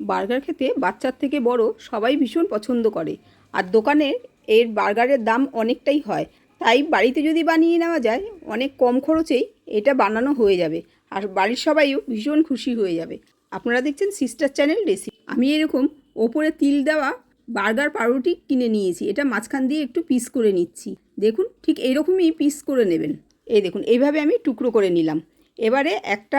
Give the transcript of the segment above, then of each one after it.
Burger খেতে বাচ্চার থেকে বড় সবাই ভীষণ পছন্দ করে। আর দোকানের এর বার্গারের দাম অনেকটাই হয়। তাই বাড়িতে যদি বানিয়ে নেওয়া যায়, অনেক কম খরচেই এটা বানানো হয়ে যাবে। আর বাড়ির সবাইও ভীষণ খুশি হয়ে যাবে। আপনারা দেখছেন সিস্টার চ্যানেল রেসিপি। আমি এরকম ওপরে তিল দেওয়া বার্গার পাউরুটি কিনে নিয়েছি। এটা মাঝখান দিয়ে একটু পিস করে নিচ্ছি। দেখুন, ঠিক এইরকমই পিস করে নেবেন। এই দেখুন, এইভাবে আমি টুকরো করে নিলাম। এবারে একটা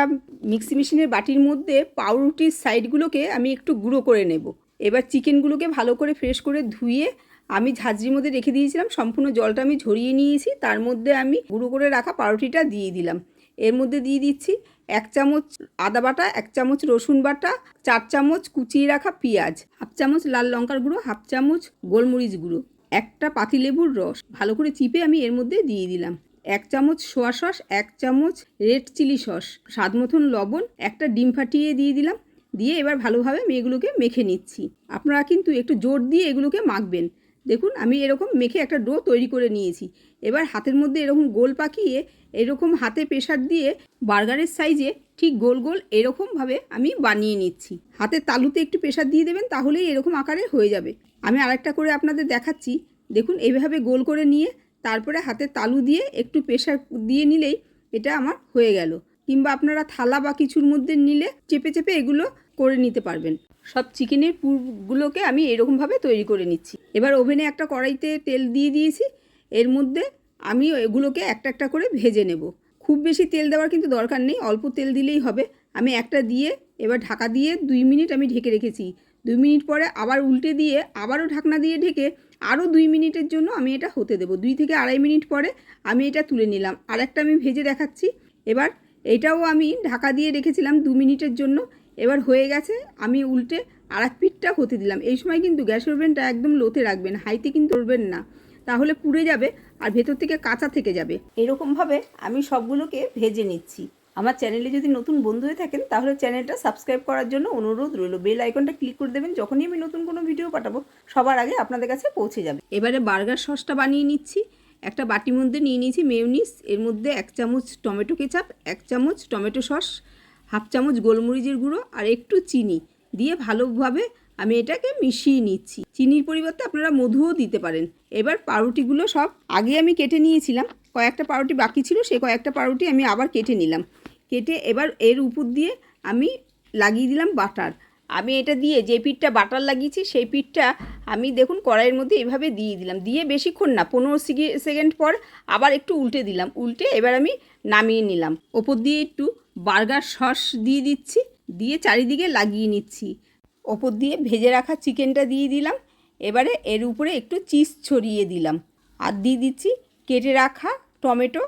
মিক্সি মেশিনের বাটির মধ্যে পাউরুটির সাইডগুলোকে আমি একটু গুঁড়ো করে নেব। এবার চিকেনগুলোকে ভালো করে ফ্রেশ করে ধুয়ে আমি ঝাঁঝরির মধ্যে রেখে দিয়েছিলাম, সম্পূর্ণ জলটা আমি ঝরিয়ে নিয়েছি, তার মধ্যে আমি গুঁড়ো করে রাখা পাউরুটিটা দিয়ে দিলাম। এর মধ্যে দিয়ে দিচ্ছি এক চামচ আদা বাটা, এক চামচ রসুন বাটা, চার চামচ কুচিয়ে রাখা পেঁয়াজ, হাফ চামচ লাল লঙ্কার গুঁড়ো, হাফ চামচ গোলমরিচ গুঁড়ো, একটা পাতিলেবুর রস। ভালো করে চিপে আমি এর মধ্যে দিয়ে দিলাম। এক চামচ সোয়া সস, এক চামচ রেড চিলি সস। স্বাদ মতন লবণ, একটা ডিম ফাটিয়ে দিয়ে দিলাম। দিয়ে এবার ভালোভাবে এগুলোকে মেখে নিচ্ছি। আপনারা কিন্তু একটু জোর দিয়ে এগুলোকে মাখবেন। দেখুন, আমি এরকম মেখে একটা ডো তৈরি করে নিয়েছি। এবার হাতের মধ্যে এরকম গোল পাকিয়ে এরকম হাতে প্রেশার দিয়ে বার্গারের সাইজে ঠিক গোল গোল এরকমভাবে আমি বানিয়ে নিচ্ছি। হাতের তালুতে একটু প্রেশার দিয়ে দেবেন, তাহলেই এরকম আকারে হয়ে যাবে। আমি আরেকটা করে আপনাদের দেখাচ্ছি। দেখুন, এইভাবে গোল করে নিয়ে তারপরে হাতে তালু দিয়ে একটু প্রেশার দিয়ে নিলেই এটা আমার হয়ে গেল। কিংবা আপনারা থালা বা কিছুর মধ্যে নিলে চেপে চেপে এগুলো করে নিতে পারবেন। সব চিকেনের পুরগুলোকে আমি এরকমভাবে তৈরি করে নিচ্ছি। এবার ওভেনে একটা কড়াইতে তেল দিয়ে দিয়েছি। এর মধ্যে আমি এগুলোকে একটা একটা করে ভেজে নেব। খুব বেশি তেল দেওয়ার কিন্তু দরকার নেই, অল্প তেল দিলেই হবে। আমি একটা দিয়ে এবার ঢাকা দিয়ে দুই মিনিট আমি ঢেকে রেখেছি। দুই মিনিট পরে আবার উল্টে দিয়ে, আবারও ঢাকনা দিয়ে ঢেকে আরও দুই মিনিটের জন্য আমি এটা হতে দেবো। দুই থেকে আড়াই মিনিট পরে আমি এটা তুলে নিলাম। আর একটা আমি ভেজে দেখাচ্ছি। এবার এটাও আমি ঢাকা দিয়ে রেখেছিলাম দু মিনিটের জন্য। এবার হয়ে গেছে, আমি উল্টে আর এক পিঠটা হতে দিলাম। এই সময় কিন্তু গ্যাসের ওভেনটা একদম লোতে রাখবেন, হাইতে কিন্তু করবেন না। তাহলে পুড়ে যাবে আর ভেতর থেকে কাঁচা থেকে যাবে। এরকমভাবে আমি সবগুলোকে ভেজে নিচ্ছি। আমার চ্যানেলে যদি নতুন বন্ধু হয়ে থাকেন, তাহলে চ্যানেলটা সাবস্ক্রাইব করার জন্য অনুরোধ রইল। বেল আইকনটা ক্লিক করে দেবেন, যখনই আমি নতুন কোনো ভিডিও পাঠাবো, সবার আগে আপনাদের কাছে পৌঁছে যাবে। এবারে বার্গার সসটা বানিয়ে নিচ্ছি। একটা বাটির মধ্যে নিয়ে নিয়েছি মেউনিস এর মধ্যে এক চামচ টমেটো কেচাপ এক চামচ টমেটো সস হাফ চামচ গোলমরিচের গুঁড়ো আর একটু চিনি দিয়ে ভালোভাবে আমি এটাকে মিশিয়ে নিচ্ছি। চিনির পরিবর্তে আপনারা মধুও দিতে পারেন। এবার পাউরুটিগুলো সব আগে আমি কেটে নিয়েছিলাম। কয়েকটা পাউরুটি বাকি ছিল, সে কয়েকটা পাউরুটি আমি আবার কেটে নিলাম। কেটে এবার এর উপর দিয়ে আমি লাগিয়ে দিলাম বাটার। আমি এটা দিয়ে যে পিঠটা বাটার লাগিয়েছি, সেই পিঠটা আমি দেখুন কড়াইয়ের মধ্যে এভাবে দিয়ে দিলাম। দিয়ে বেশিক্ষণ না, পনেরো সেকেন্ড পর আবার একটু উল্টে দিলাম। উল্টে এবার আমি নামিয়ে নিলাম। ওপর দিয়ে একটু বার্গার সস দিয়ে দিচ্ছি, দিয়ে চারিদিকে লাগিয়ে নিচ্ছি। ওপর দিয়ে ভেজে রাখা চিকেনটা দিয়ে দিলাম। এবারে এর উপরে একটু চিজ ছড়িয়ে দিলাম। আর দিয়ে দিচ্ছি কেটে রাখা টমেটো,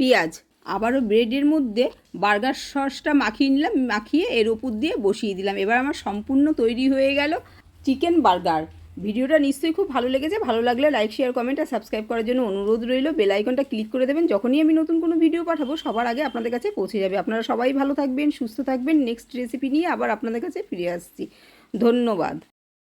পেঁয়াজ। আবারও ব্রেডের মধ্যে বার্গার সসটা মাখিয়ে নিলাম, মাখিয়ে এর উপর দিয়ে বসিয়ে দিলাম। এবার আমার সম্পূর্ণ তৈরি হয়ে গেল চিকেন বার্গার। ভিডিওটা নিশ্চয়ই খুব ভালো লেগেছে। ভালো লাগলে লাইক শেয়ার কমেন্ট আর সাবস্ক্রাইব করার জন্য অনুরোধ রইল। বেল আইকনটা ক্লিক করে দেবেন। যখনই আমি নতুন কোনো ভিডিও পাঠাবো, সবার আগে আপনাদের কাছে পৌঁছে যাবে। আপনারা সবাই ভালো থাকবেন, সুস্থ থাকবেন। নেক্সট রেসিপি নিয়ে আবার আপনাদের কাছে ফিরে আসছি। ধন্যবাদ।